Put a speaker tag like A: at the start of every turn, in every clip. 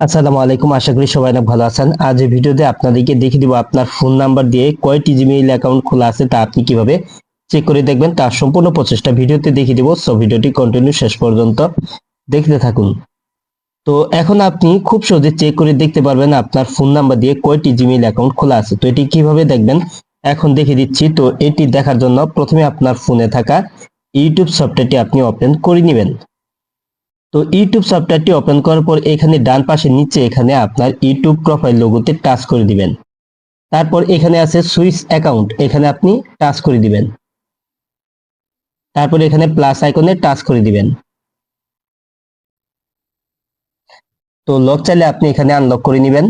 A: আসসালামু আলাইকুম, আশা করি সবাই অনেক ভালো আছেন। আজ ভিডিওতে আপনাদেরকে দেখিয়ে দিব আপনার ফোন নাম্বার দিয়ে কয়টি জিমেইল অ্যাকাউন্ট খোলা আছে তা আপনি কীভাবে চেক করে দেখবেন। তার সম্পূর্ণ প্রচেষ্টা ভিডিওতে দেখিয়ে দিব সো ভিডিওটি কন্টিনিউ শেষ পর্যন্ত দেখতে থাকুন। তো এখন আপনি খুব সহজে চেক করে দেখতে পারবেন আপনার ফোন নাম্বার দিয়ে কয়টি জিমেইল অ্যাকাউন্ট খোলা আছে। তো এটি কীভাবে দেখবেন, এখন দেখিয়ে দিচ্ছি। তো এটি দেখার জন্য প্রথমে আপনার ফোনে থাকা ইউটিউব সফটওয়্যারটি আপনি ওপেন করে নেবেন। তো ইউটিউব সফটওয়্যারটি ওপেন করার পর এখানে ডান পাশে নিচে এখানে আপনার ইউটিউব প্রোফাইল লোগোতে টাচ করে দিবেন। তারপর এখানে আছে সুইচ অ্যাকাউন্ট এখানে আপনি টাচ করে দিবেন। তারপর এখানে প্লাস আইকনে টাচ করে দিবেন। তো লক চাইলে আপনি এখানে আনলক করে নেবেন।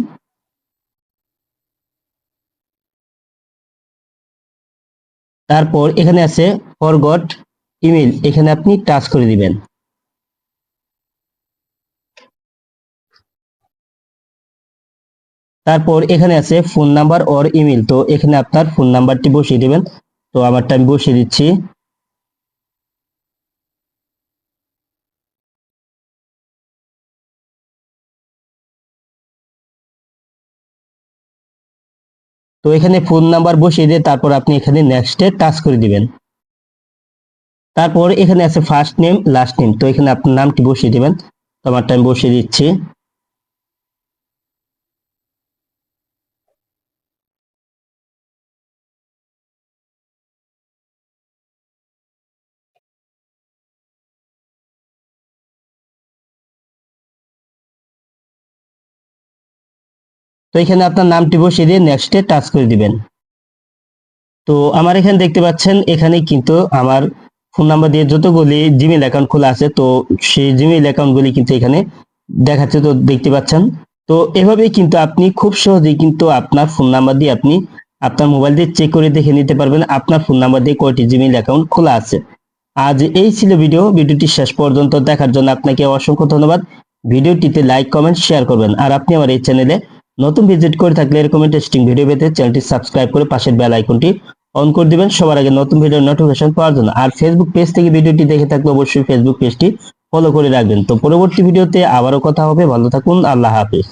A: তারপর এখানে আছে ফরগট ইমেল এখানে আপনি টাচ করে দিবেন। তারপর এখানে আছে ফোন নাম্বার ওর ইমেল তো এখানে আপনার ফোন নাম্বারটি বসিয়ে দিবেন। তো আমারটা আমি বসিয়ে দিচ্ছি। তো এখানে ফোন নাম্বার বসিয়ে দিয়ে তারপর আপনি এখানে নেক্সটে টাচ করে দিবেন। তারপর এখানে আছে ফার্স্ট নেম লাস্ট নেম তো এখানে আপনার নামটি বসিয়ে দিবেন। তো আমারটা আমি বসিয়ে দিচ্ছি। তো এখানে আপনার নামটি বসিয়ে দিয়ে নেক্সটে টাচ করে দিবেন। তো আমার এখানে দেখতে পাচ্ছেন, এখানে কিন্তু আমার ফোন নাম্বার দিয়ে যতগুলি জিমেল অ্যাকাউন্ট খোলা আছে, তো সেই জিমেল অ্যাকাউন্টগুলি কিন্তু এখানে দেখাচ্ছে, তো দেখতে পাচ্ছেন। তো এভাবেই কিন্তু আপনি খুব সহজেই কিন্তু আপনার ফোন নাম্বার দিয়ে আপনি আপনার মোবাইল দিয়ে চেক করে দেখে নিতে পারবেন আপনার ফোন নাম্বার দিয়ে কয়টি জিমেল অ্যাকাউন্ট খোলা আছে। আজ এই ছিল ভিডিও, ভিডিওটি শেষ পর্যন্ত দেখার জন্য আপনাকে অসংখ্য ধন্যবাদ। ভিডিওটিতে লাইক কমেন্ট শেয়ার করবেন। আর আপনি আমার এই চ্যানেলে নতুন ভিজিট করে থাকলে এরকম ইন্টারেস্টিং ভিডিও পেতে চ্যানেলটি সাবস্ক্রাইব করে পাশের বেল আইকনটি অন করে দিবেন। সবার আগে নতুন ভিডিওর নোটিফিকেশন পাওয়ার জন্য। আর ফেসবুক পেজ থেকে ভিডিওটি দেখে থাকলে অবশ্যই ফেসবুক পেজটি ফলো করে রাখবেন। তো পরবর্তী ভিডিওতে আবারও কথা হবে। ভালো থাকুন। আল্লাহ হাফিজ।